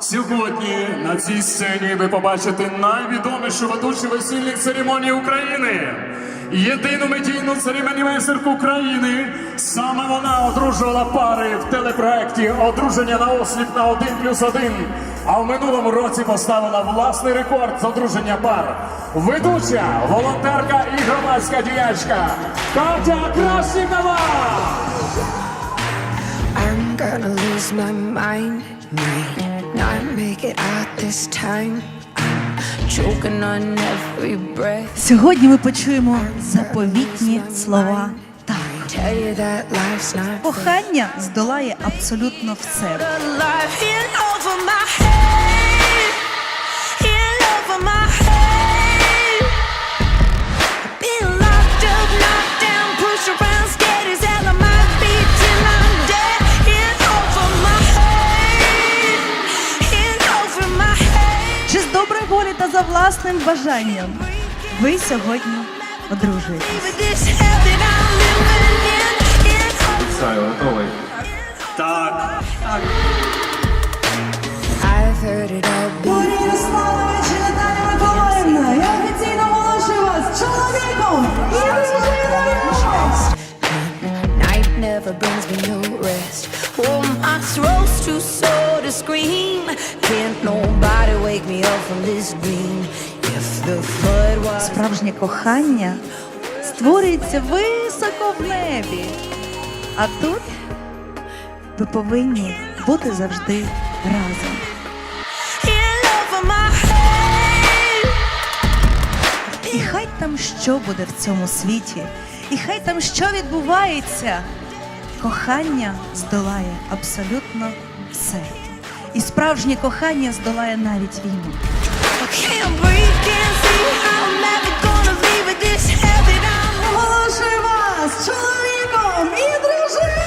Сьогодні на цій сцені ви побачите найвідомішу ведучу весільних церемоній України. Єдину медійну церемонімейстерку України. Саме вона одружувала пари в телепроекті Одруження на осліп на 1 плюс 1. А в минулому році поставила власний рекорд з одруження пар. Ведуча, волонтерка і громадська діячка Катя Красікова! I'm gonna lose my mind, might not make it out this time. I'm choking on every breath. Сьогодні ми почуємо заповітні слова. Так, Tell you that life's not кохання здолає абсолютно все. alive. In over my head, за власним бажанням ви сьогодні одружуєтесь? Me no rest. Oh, my throat's too sore to scream. Can't nobody wake me up from this dream. If the flood was Справжнє кохання створюється високо в небі. А тут ви повинні бути завжди разом. І хай там що буде в цьому світі, і хай там що відбувається, кохання здолає абсолютно все. І справжнє кохання здолає навіть війну. Оголошую вас чоловіком і дружиною!